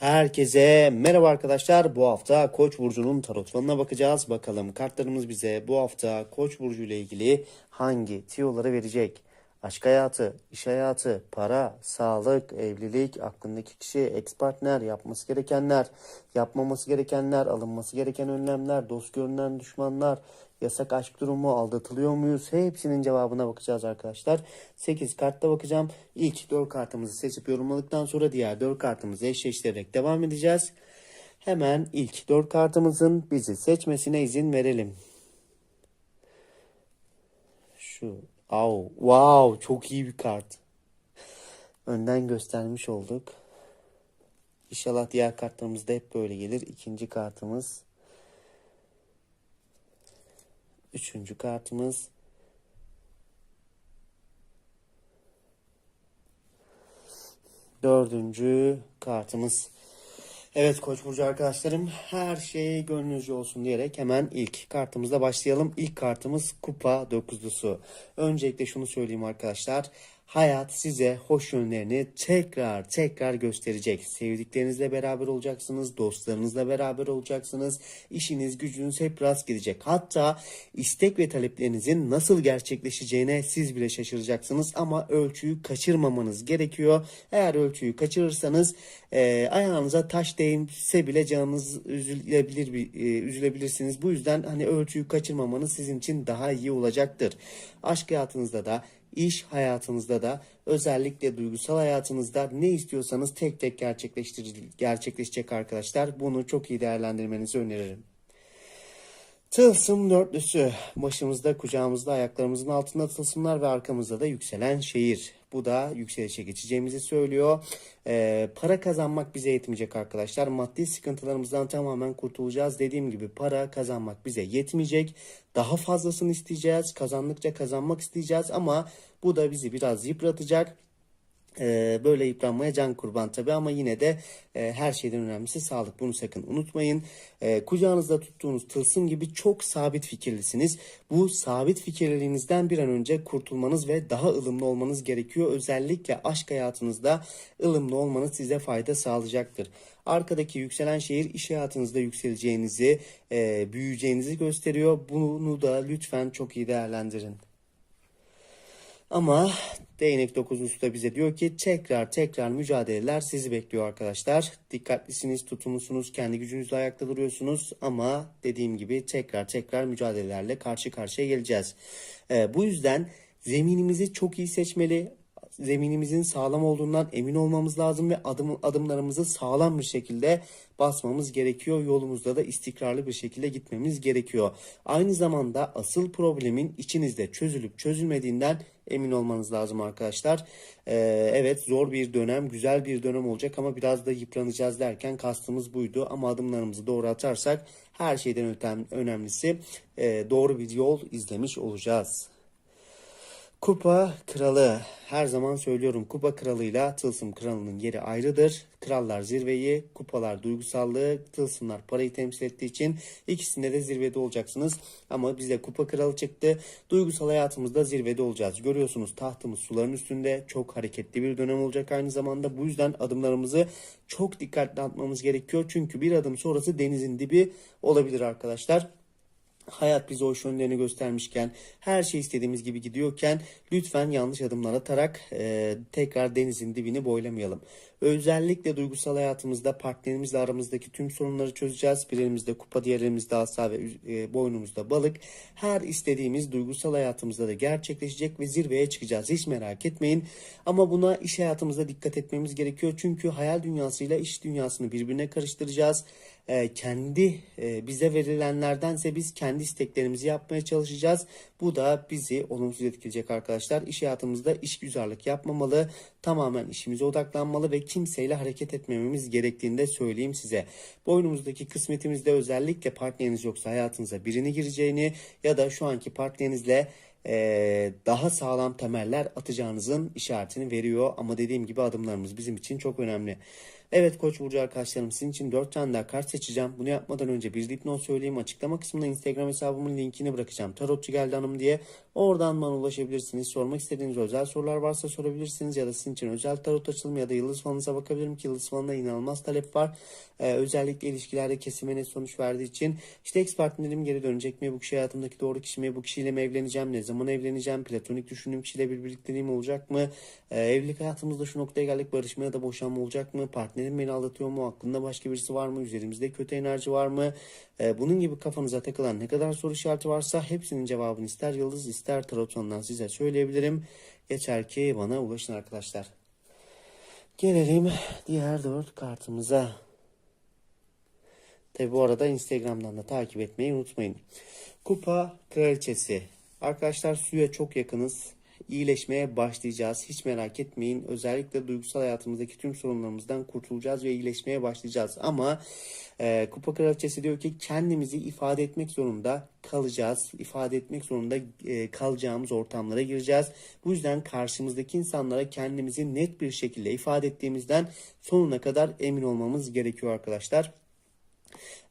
Herkese merhaba arkadaşlar. Bu hafta Koç burcunun tarot falına bakacağız. Bakalım kartlarımız bize bu hafta Koç burcu ile ilgili hangi tiyoları verecek? Aşk hayatı, iş hayatı, para, sağlık, evlilik, aklındaki kişi, ex partner, yapması gerekenler, yapmaması gerekenler, alınması gereken önlemler, dost görünen düşmanlar, yasak aşk durumu, aldatılıyor muyuz? Hepsinin cevabına bakacağız arkadaşlar. 8 kartta bakacağım. İlk 4 kartımızı seçip yorumladıktan sonra diğer 4 kartımızı eşleştirerek devam edeceğiz. Hemen ilk 4 kartımızın bizi seçmesine izin verelim. Şu, au, wow, çok iyi bir kart. Önden göstermiş olduk. İnşallah diğer kartlarımız da hep böyle gelir. İkinci kartımız. Üçüncü kartımız. Dördüncü kartımız. Evet Koç burcu arkadaşlarım her şey gönlünüzce olsun diyerek hemen ilk kartımızla başlayalım. İlk kartımız kupa dokuzlusu. Öncelikle şunu söyleyeyim arkadaşlar. Hayat size hoş yönlerini tekrar tekrar gösterecek. Sevdiklerinizle beraber olacaksınız, dostlarınızla beraber olacaksınız. İşiniz, gücünüz hep rast gidecek. Hatta istek ve taleplerinizin nasıl gerçekleşeceğine siz bile şaşıracaksınız. Ama ölçüyü kaçırmamanız gerekiyor. Eğer ölçüyü kaçırırsanız e, ayağınıza taş değse bile canınız üzülebilir, e, üzülebilirsiniz. Bu yüzden hani ölçüyü kaçırmamanız sizin için daha iyi olacaktır. Aşk hayatınızda da iş hayatınızda da özellikle duygusal hayatınızda ne istiyorsanız tek tek gerçekleşecek arkadaşlar. Bunu çok iyi değerlendirmenizi öneririm. Tılsım dörtlüsü. Başımızda, kucağımızda, ayaklarımızın altında tılsımlar ve arkamızda da yükselen şehir. Bu da yükselişe geçeceğimizi söylüyor. Ee, para kazanmak bize yetmeyecek arkadaşlar. Maddi sıkıntılarımızdan tamamen kurtulacağız. Dediğim gibi para kazanmak bize yetmeyecek. Daha fazlasını isteyeceğiz. Kazandıkça kazanmak isteyeceğiz ama bu da bizi biraz yıpratacak. Ee, böyle yıpranmaya can kurban tabii ama yine de e, her şeyden önemlisi sağlık. Bunu sakın unutmayın. Ee, kucağınızda tuttuğunuz tılsım gibi çok sabit fikirlisiniz. Bu sabit fikirlerinizden bir an önce kurtulmanız ve daha ılımlı olmanız gerekiyor. Özellikle aşk hayatınızda ılımlı olmanız size fayda sağlayacaktır. Arkadaki yükselen şehir iş hayatınızda yükseleceğinizi, e, büyüyeceğinizi gösteriyor. Bunu da lütfen çok iyi değerlendirin. Ama değnek dokuzlusu da bize diyor ki tekrar tekrar mücadeleler sizi bekliyor arkadaşlar. Dikkatlisiniz, tutumlusunuz, kendi gücünüzle ayakta duruyorsunuz ama dediğim gibi tekrar tekrar mücadelelerle karşı karşıya geleceğiz. Ee, bu yüzden zeminimizi çok iyi seçmeli, zeminimizin sağlam olduğundan emin olmamız lazım ve adım, adımlarımızı sağlam bir şekilde basmamız gerekiyor. Yolumuzda da istikrarlı bir şekilde gitmemiz gerekiyor. Aynı zamanda asıl problemin içinizde çözülüp çözülmediğinden emin olmanız lazım arkadaşlar. Ee, evet zor bir dönem, güzel bir dönem olacak ama biraz da yıpranacağız derken kastımız buydu. Ama adımlarımızı doğru atarsak her şeyden ötem, önemlisi e, doğru bir yol izlemiş olacağız. Kupa kralı. Her zaman söylüyorum kupa kralıyla tılsım kralının yeri ayrıdır. Krallar zirveyi, kupalar duygusallığı, tılsımlar parayı temsil ettiği için ikisinde de zirvede olacaksınız. Ama bize kupa kralı çıktı. Duygusal hayatımızda zirvede olacağız. Görüyorsunuz tahtımız suların üstünde. Çok hareketli bir dönem olacak aynı zamanda. Bu yüzden adımlarımızı çok dikkatli atmamız gerekiyor. Çünkü bir adım sonrası denizin dibi olabilir arkadaşlar hayat bize hoş yönlerini göstermişken, her şey istediğimiz gibi gidiyorken lütfen yanlış adımlar atarak e, tekrar denizin dibini boylamayalım. Özellikle duygusal hayatımızda partnerimizle aramızdaki tüm sorunları çözeceğiz. Bir elimizde kupa, diğer elimizde asa ve e, boynumuzda balık. Her istediğimiz duygusal hayatımızda da gerçekleşecek ve zirveye çıkacağız. Hiç merak etmeyin. Ama buna iş hayatımızda dikkat etmemiz gerekiyor. Çünkü hayal dünyasıyla iş dünyasını birbirine karıştıracağız e, kendi e, bize verilenlerdense biz kendi isteklerimizi yapmaya çalışacağız. Bu da bizi olumsuz etkileyecek arkadaşlar. İş hayatımızda işgüzarlık yapmamalı, tamamen işimize odaklanmalı ve kimseyle hareket etmememiz gerektiğini de söyleyeyim size. Boynumuzdaki kısmetimizde özellikle partneriniz yoksa hayatınıza birini gireceğini ya da şu anki partnerinizle e, daha sağlam temeller atacağınızın işaretini veriyor. Ama dediğim gibi adımlarımız bizim için çok önemli. Evet Koç burcu arkadaşlarım sizin için 4 tane daha kart seçeceğim. Bunu yapmadan önce bir dipnot söyleyeyim. Açıklama kısmına Instagram hesabımın linkini bırakacağım. Tarotçu geldi hanım diye. Oradan bana ulaşabilirsiniz. Sormak istediğiniz özel sorular varsa sorabilirsiniz. Ya da sizin için özel tarot açılımı ya da yıldız falınıza bakabilirim ki yıldız falına inanılmaz talep var. Ee, özellikle ilişkilerde kesime net sonuç verdiği için. işte ex partnerim geri dönecek mi? Bu kişi hayatımdaki doğru kişi mi? Bu kişiyle mi evleneceğim? Ne zaman evleneceğim? Platonik düşündüğüm kişiyle bir birlikteliğim olacak mı? Ee, evlilik hayatımızda şu noktaya geldik. Barışma ya da boşanma olacak mı? Partnerim beni aldatıyor mu? Aklında başka birisi var mı? Üzerimizde kötü enerji var mı? Ee, bunun gibi kafanıza takılan ne kadar soru işareti varsa hepsinin cevabını ister yıldız ister tarotondan size söyleyebilirim. Yeter ki bana ulaşın arkadaşlar. Gelelim diğer dört kartımıza. Tabi bu arada Instagram'dan da takip etmeyi unutmayın. Kupa Kraliçesi. Arkadaşlar suya çok yakınız. İyileşmeye başlayacağız. Hiç merak etmeyin. Özellikle duygusal hayatımızdaki tüm sorunlarımızdan kurtulacağız ve iyileşmeye başlayacağız. Ama e, Kupa Kraliçesi diyor ki kendimizi ifade etmek zorunda kalacağız. İfade etmek zorunda e, kalacağımız ortamlara gireceğiz. Bu yüzden karşımızdaki insanlara kendimizi net bir şekilde ifade ettiğimizden sonuna kadar emin olmamız gerekiyor arkadaşlar.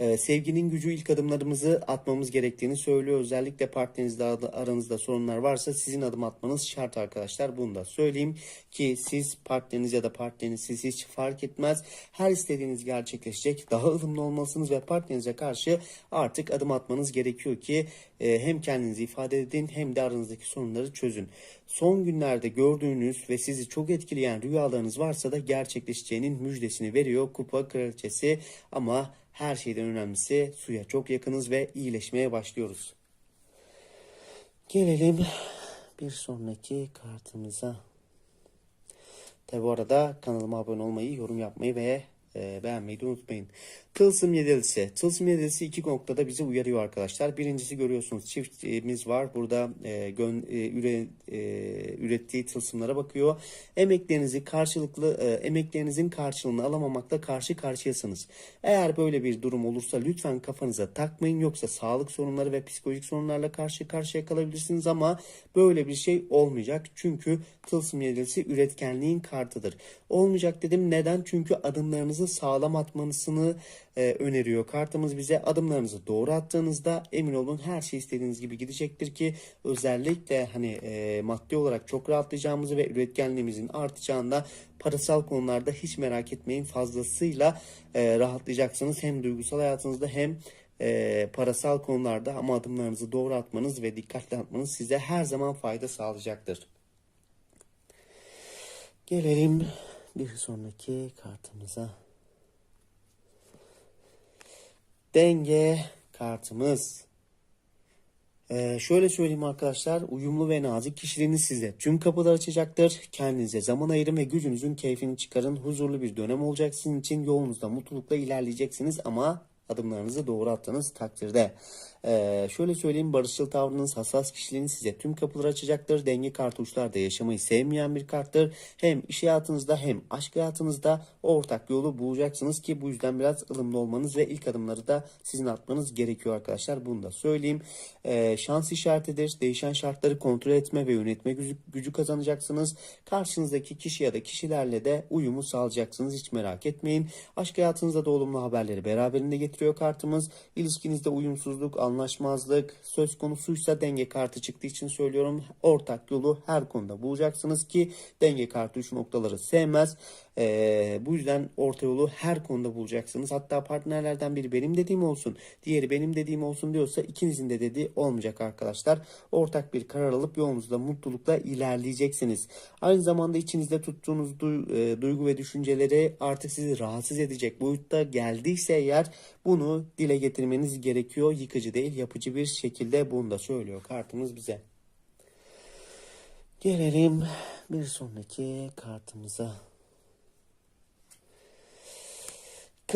Ee, sevginin gücü ilk adımlarımızı atmamız gerektiğini söylüyor. Özellikle partnerinizle ar- aranızda sorunlar varsa sizin adım atmanız şart arkadaşlar. Bunu da söyleyeyim ki siz partneriniz ya da partneriniz siz hiç fark etmez. Her istediğiniz gerçekleşecek. Daha ılımlı olmalısınız ve partnerinize karşı artık adım atmanız gerekiyor ki e, hem kendinizi ifade edin hem de aranızdaki sorunları çözün. Son günlerde gördüğünüz ve sizi çok etkileyen rüyalarınız varsa da gerçekleşeceğinin müjdesini veriyor Kupa Kraliçesi ama her şeyden önemlisi suya çok yakınız ve iyileşmeye başlıyoruz. Gelelim bir sonraki kartımıza. Tabi arada kanalıma abone olmayı, yorum yapmayı ve e, beğenmeyi de unutmayın. Tılsım yedilisi. Tılsım yedilisi iki noktada bizi uyarıyor arkadaşlar. Birincisi görüyorsunuz çiftimiz var. Burada e, gön, e, üre, e, ürettiği tılsımlara bakıyor. Emeklerinizi karşılıklı e, emeklerinizin karşılığını alamamakla karşı karşıyasınız. Eğer böyle bir durum olursa lütfen kafanıza takmayın. Yoksa sağlık sorunları ve psikolojik sorunlarla karşı karşıya kalabilirsiniz ama böyle bir şey olmayacak. Çünkü tılsım yedilisi üretkenliğin kartıdır. Olmayacak dedim. Neden? Çünkü adımlarınızı sağlam atmanızını e, öneriyor. Kartımız bize adımlarınızı doğru attığınızda emin olun her şey istediğiniz gibi gidecektir ki özellikle hani e, maddi olarak çok rahatlayacağımızı ve üretkenliğimizin artacağında parasal konularda hiç merak etmeyin fazlasıyla e, rahatlayacaksınız. Hem duygusal hayatınızda hem e, parasal konularda ama adımlarınızı doğru atmanız ve dikkatli atmanız size her zaman fayda sağlayacaktır. Gelelim bir sonraki kartımıza. Denge kartımız. Ee, şöyle söyleyeyim arkadaşlar, uyumlu ve nazik kişiliğiniz size tüm kapılar açacaktır. Kendinize zaman ayırın ve gücünüzün keyfini çıkarın. Huzurlu bir dönem olacak sizin için. Yolunuzda mutlulukla ilerleyeceksiniz ama adımlarınızı doğru attığınız takdirde. Ee, şöyle söyleyeyim barışçıl tavrınız, hassas kişiliğiniz size tüm kapıları açacaktır. Denge kartı uçlarda yaşamayı sevmeyen bir karttır. Hem iş hayatınızda hem aşk hayatınızda ortak yolu bulacaksınız ki bu yüzden biraz ılımlı olmanız ve ilk adımları da sizin atmanız gerekiyor arkadaşlar. Bunu da söyleyeyim. Ee, şans işaretidir. Değişen şartları kontrol etme ve yönetme gücü, gücü kazanacaksınız. Karşınızdaki kişi ya da kişilerle de uyumu sağlayacaksınız. Hiç merak etmeyin. Aşk hayatınızda da olumlu haberleri beraberinde getiriyor kartımız. İlişkinizde uyumsuzluk, anlaşmazlık söz konusuysa denge kartı çıktığı için söylüyorum. Ortak yolu her konuda bulacaksınız ki denge kartı üç noktaları sevmez. Ee, bu yüzden orta yolu her konuda bulacaksınız. Hatta partnerlerden biri benim dediğim olsun, diğeri benim dediğim olsun diyorsa ikinizin de dediği olmayacak arkadaşlar. Ortak bir karar alıp yolunuzda mutlulukla ilerleyeceksiniz. Aynı zamanda içinizde tuttuğunuz du- e, duygu ve düşünceleri artık sizi rahatsız edecek boyutta geldiyse eğer bunu dile getirmeniz gerekiyor. Yıkıcı değil, yapıcı bir şekilde bunu da söylüyor kartımız bize. Gelelim bir sonraki kartımıza.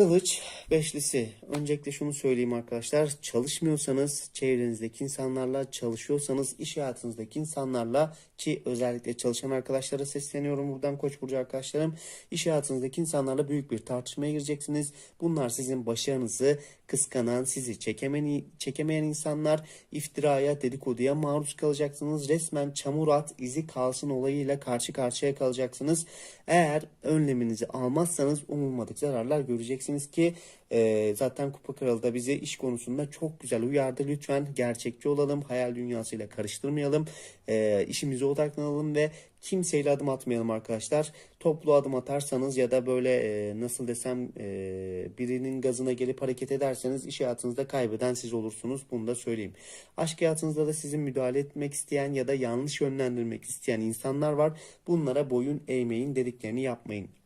Kılıç beşlisi. Öncelikle şunu söyleyeyim arkadaşlar. Çalışmıyorsanız çevrenizdeki insanlarla, çalışıyorsanız iş hayatınızdaki insanlarla ki özellikle çalışan arkadaşlara sesleniyorum buradan Koç burcu arkadaşlarım. İş hayatınızdaki insanlarla büyük bir tartışmaya gireceksiniz. Bunlar sizin başarınızı kıskanan, sizi çekemeyen, çekemeyen insanlar iftiraya, dedikoduya maruz kalacaksınız. Resmen çamur at, izi kalsın olayıyla karşı karşıya kalacaksınız. Eğer önleminizi almazsanız umulmadık zararlar göreceksiniz ki e, zaten Kupa Kralı da bizi iş konusunda çok güzel uyardı. Lütfen gerçekçi olalım, hayal dünyasıyla karıştırmayalım, e, işimize odaklanalım ve kimseyle adım atmayalım arkadaşlar. Toplu adım atarsanız ya da böyle e, nasıl desem e, birinin gazına gelip hareket ederseniz iş hayatınızda kaybeden siz olursunuz. Bunu da söyleyeyim. Aşk hayatınızda da sizin müdahale etmek isteyen ya da yanlış yönlendirmek isteyen insanlar var. Bunlara boyun eğmeyin, dediklerini yapmayın.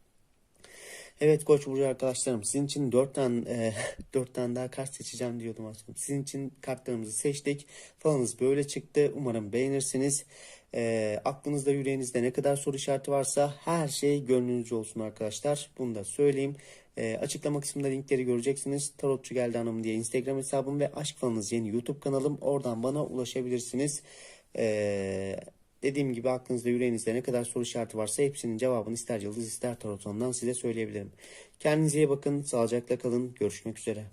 Evet Koç burcu arkadaşlarım sizin için 4 tane e, 4 tane daha kart seçeceğim diyordum aslında. Sizin için kartlarımızı seçtik. Falanız böyle çıktı. Umarım beğenirsiniz. E, aklınızda yüreğinizde ne kadar soru işareti varsa her şey gönlünüzce olsun arkadaşlar. Bunu da söyleyeyim. E, açıklama kısmında linkleri göreceksiniz. Tarotçu geldi hanım diye Instagram hesabım ve Aşk Falanız yeni YouTube kanalım. Oradan bana ulaşabilirsiniz. Eee Dediğim gibi aklınızda yüreğinizde ne kadar soru işareti varsa hepsinin cevabını ister yıldız ister tarotundan size söyleyebilirim. Kendinize iyi bakın, sağlıcakla kalın, görüşmek üzere.